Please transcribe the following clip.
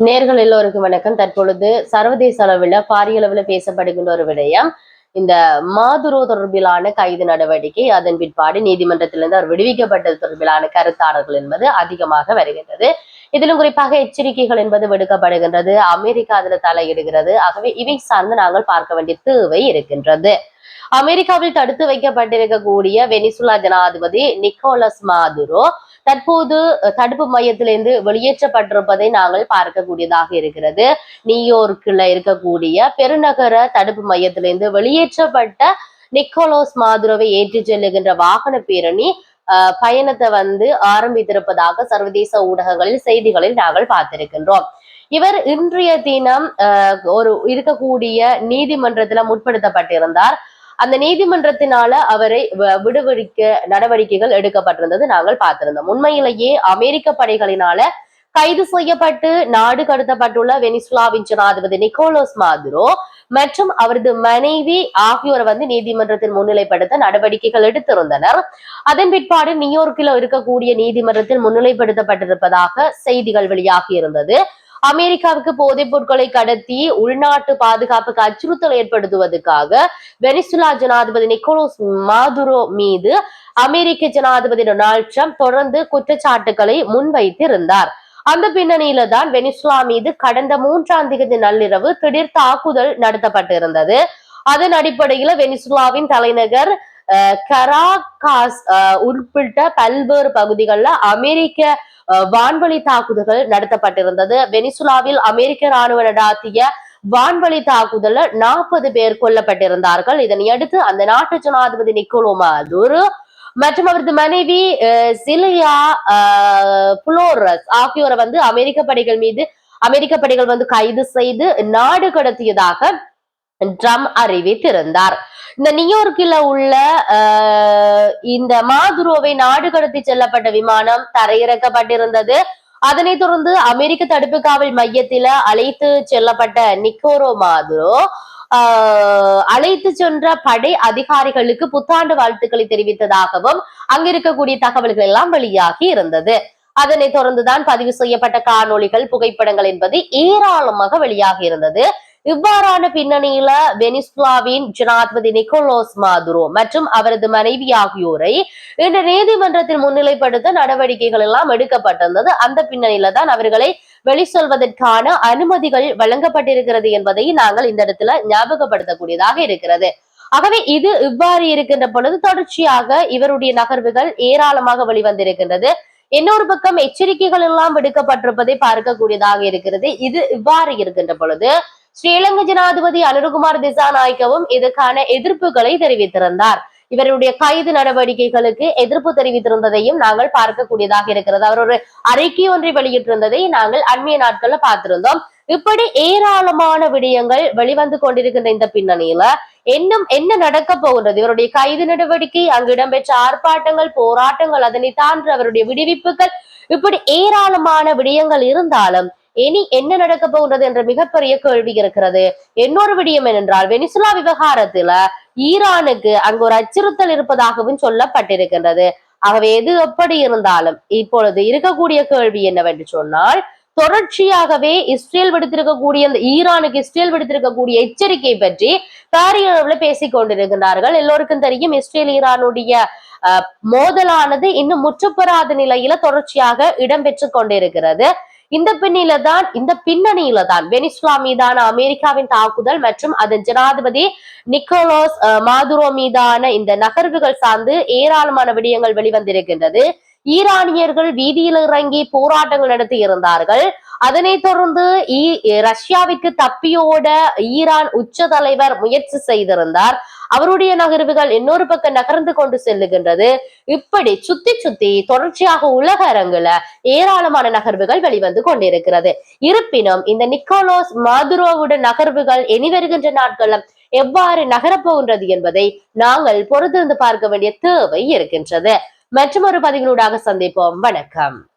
நேர்கள் எல்லோருக்கும் வணக்கம். தற்பொழுது சர்வதேச அளவில் பாரிய அளவில் பேசப்படுகின்ற ஒரு விடயம் இந்த மாதுரோ தொடர்பிலான கைது நடவடிக்கை அதன் பிற்பாடு நீதிமன்றத்திலிருந்து அவர் விடுவிக்கப்பட்டது தொடர்பிலான கருத்தாளர்கள் என்பது அதிகமாக வருகின்றது. இதிலும் குறிப்பாக எச்சரிக்கைகள் என்பது விடுக்கப்படுகின்றது. அமெரிக்கா அதுல தலையிடுகிறது. ஆகவே இவை சார்ந்து நாங்கள் பார்க்க வேண்டிய தேவை இருக்கின்றது. அமெரிக்காவில் தடுத்து வைக்கப்பட்டிருக்கக்கூடிய வெனிசுலா ஜனாதிபதி நிக்கோலஸ் மாதுரோ தற்போது தடுப்பு மையத்திலிருந்து வெளியேற்றப்பட்டிருப்பதை நாங்கள் பார்க்கக்கூடியதாக இருக்கிறது. நியூயோர்க்ல இருக்கக்கூடிய பெருநகர தடுப்பு மையத்திலிருந்து வெளியேற்றப்பட்ட நிக்கோலோஸ் மாதுரோவை ஏற்றி செல்லுகின்ற வாகன பேரணி பயணத்தை வந்து ஆரம்பித்திருப்பதாக சர்வதேச ஊடகங்களில் செய்திகளில் நாங்கள் பார்த்திருக்கின்றோம். இவர் இன்றைய தினம் ஒரு இருக்கக்கூடிய நீதிமன்றத்துல முற்படுத்தப்பட்டிருந்தார். அந்த நீதிமன்றத்தினால அவரை விடுவிக்க நடவடிக்கைகள் எடுக்கப்பட்டிருந்தது நாங்கள் பார்த்திருந்தோம். உண்மையிலேயே அமெரிக்க படைகளினால கைது செய்யப்பட்டு நாடு கடத்தப்பட்டுள்ள வெனிசுலாவின் ஜனாதிபதி நிக்கோலோஸ் மாதுரோ மற்றும் அவரது மனைவி ஆகியோரை வந்து நீதிமன்றத்தில் முன்னிலைப்படுத்த நடவடிக்கைகள் எடுத்திருந்தனர். அதன் பிற்பாடு நியூயோர்க்கில் இருக்கக்கூடிய நீதிமன்றத்தில் முன்னிலைப்படுத்தப்பட்டிருப்பதாக செய்திகள் வெளியாகி இருந்தது. அமெரிக்காவுக்கு போதைப் பொருட்களை கடத்தி உள்நாட்டு பாதுகாப்புக்கு அச்சுறுத்தல் ஏற்படுத்துவதற்காக வெனிசுலா ஜனாதிபதி நிக்கோலோஸ் மாதுரோ மீது அமெரிக்க ஜனாதிபதி டொனால்ட் ட்ரம்ப் தொடர்ந்து குற்றச்சாட்டுகளை முன்வைத்திருந்தார். அந்த பின்னணியில தான் வெனிசுலா மீது கடந்த மூன்றாம் தேதி நள்ளிரவு திடீர் தாக்குதல் நடத்தப்பட்டிருந்தது. அதன் அடிப்படையில வெனிசுலாவின் தலைநகர் கராகாஸ் உட்பட்ட பல்வேறு பகுதிகளில் அமெரிக்க வான்வழி தாக்குதல்கள் நடத்தப்பட்டிருந்தது. வெனிசுலாவில் அமெரிக்க ராணுவ நடாத்திய வான்வழி தாக்குதல் நாற்பது பேர் கொல்லப்பட்டிருந்தார்கள். இதனையடுத்து அந்த நாட்டு ஜனாதிபதி நிக்கோலோ மதுரு மற்றும் அவரது மனைவி சிலியா புளோரஸ் ஆகியோரை வந்து அமெரிக்க படைகள் மீது அமெரிக்க படைகள் வந்து கைது செய்து நாடு கடத்தியதாக ட்ரம் அறிவித்திருந்தார். இந்த நியூயார்க்கில் உள்ள இந்த மாதுரோவை நாடு கடத்தி செல்லப்பட்ட விமானம் தரையிறக்கப்பட்டிருந்தது. அதனைத் தொடர்ந்து அமெரிக்க தடுப்பு காவல் மையத்தில அழைத்து செல்லப்பட்ட நிக்கோரோ மாதுரோ அழைத்து சென்ற படை அதிகாரிகளுக்கு புத்தாண்டு வாழ்த்துக்களை தெரிவித்ததாகவும் அங்கிருக்கக்கூடிய தகவல்கள் எல்லாம் வெளியாகி இருந்தது. அதனைத் தொடர்ந்துதான் பதிவு செய்யப்பட்ட காணொளிகள் புகைப்படங்கள் என்பது ஏராளமாக வெளியாகி இருந்தது. இவ்வாறான பின்னணியில வெனிஸ்லாவின் ஜனாதிபதி நிக்கோலோஸ் மாதுரோ மற்றும் அவரது மனைவி ஆகியோரை இன்று நீதிமன்றத்தில் முன்னிலைப்படுத்த நடவடிக்கைகள் எல்லாம் எடுக்கப்பட்டிருந்தது. அந்த பின்னணியில தான் அவர்களை வெளி சொல்வதற்கான அனுமதிகள் வழங்கப்பட்டிருக்கிறது என்பதை நாங்கள் இந்த இடத்துல ஞாபகப்படுத்தக்கூடியதாக இருக்கிறது. ஆகவே இது இவ்வாறு இருக்கின்ற பொழுது தொடர்ச்சியாக இவருடைய நகர்வுகள் ஏராளமாக வெளிவந்திருக்கின்றது. இன்னொரு பக்கம் எச்சரிக்கைகள் எல்லாம் விடுக்கப்பட்டிருப்பதை பார்க்கக்கூடியதாக இருக்கிறது. இது இவ்வாறு இருக்கின்ற பொழுது ஸ்ரீலங்கா ஜனாதிபதி அனுருகுமார் திசாநாயக்கவும் இதற்கான எதிர்ப்புகளை தெரிவித்திருந்தார். இவருடைய கைது நடவடிக்கைகளுக்கு எதிர்ப்பு தெரிவித்திருந்ததையும் நாங்கள் பார்க்கக்கூடியதாக இருக்கிறது. அவர் ஒரு அறிக்கை ஒன்றை வெளியிட்டிருந்ததை நாங்கள் அண்மைய நாட்கள்ல பார்த்திருந்தோம். இப்படி ஏராளமான விடயங்கள் வெளிவந்து கொண்டிருக்கின்ற இந்த பின்னணியில இன்னும் என்ன நடக்க போகின்றது? இவருடைய கைது நடவடிக்கை அங்கு இடம்பெற்ற ஆர்ப்பாட்டங்கள் போராட்டங்கள் அதனை தாண்டி அவருடைய விடுவிப்புகள் இப்படி ஏராளமான விடயங்கள் இருந்தாலும் இனி என்ன நடக்க போகிறது என்ற மிகப்பெரிய கேள்வி இருக்கிறது. இன்னொரு விடயம் என்னென்றால் வெனிசுலா விவகாரத்துல ஈரானுக்கு அங்கு ஒரு அச்சுறுத்தல் இருப்பதாகவும் சொல்லப்பட்டிருக்கின்றது. ஆகவே எது எப்படி இருந்தாலும் இப்பொழுது இருக்கக்கூடிய கேள்வி என்னவென்று சொன்னால் தொடர்ச்சியாகவே இஸ்ரேல் விடுத்திருக்கக்கூடிய அந்த ஈரானுக்கு இஸ்ரேல் விடுத்திருக்கக்கூடிய எச்சரிக்கை பற்றி பாரிய அளவில் பேசிக் கொண்டிருக்கின்றார்கள். எல்லோருக்கும் தெரியும் இஸ்ரேல் ஈரானுடைய மோதலானது இன்னும் முற்றுப்பெறாத நிலையில தொடர்ச்சியாக இடம்பெற்று கொண்டிருக்கிறது. இந்த பின்னில தான் இந்த பின்னணியில தான் வெனிசுலா மீதான அமெரிக்காவின் தாக்குதல் மற்றும் அதன் ஜனாதிபதி நிக்கோலோஸ் மாதுரோ மீதான இந்த நகர்வுகள் சார்ந்து ஏராளமான விடயங்கள் வெளிவந்திருக்கின்றது. ஈரானியர்கள் வீதியில் இறங்கி போராட்டங்கள் நடத்தி இருந்தார்கள் அதனைத் தொடர்ந்து ரஷ்யாவிற்கு தப்பியோட ஈரான் உச்ச தலைவர் முயற்சி செய்திருந்தார். அவருடைய நகர்வுகள் இன்னொரு பக்கம் நகர்ந்து கொண்டு செல்லுகின்றது. இப்படி சுத்தி சுத்தி தொடர்ச்சியாக உலக அரங்குல ஏராளமான நகர்வுகள் வெளிவந்து கொண்டிருக்கிறது. இருப்பினும் இந்த நிக்கோலோஸ் மாதுரோவுடன் நகர்வுகள் இனி வருகின்ற நாட்களும் எவ்வாறு நகரப்போகின்றது என்பதை நாங்கள் பொறுத்திருந்து பார்க்க வேண்டிய தேவை இருக்கின்றது. மற்றும் ஒரு பதிவினூடாக சந்திப்போம். வணக்கம்.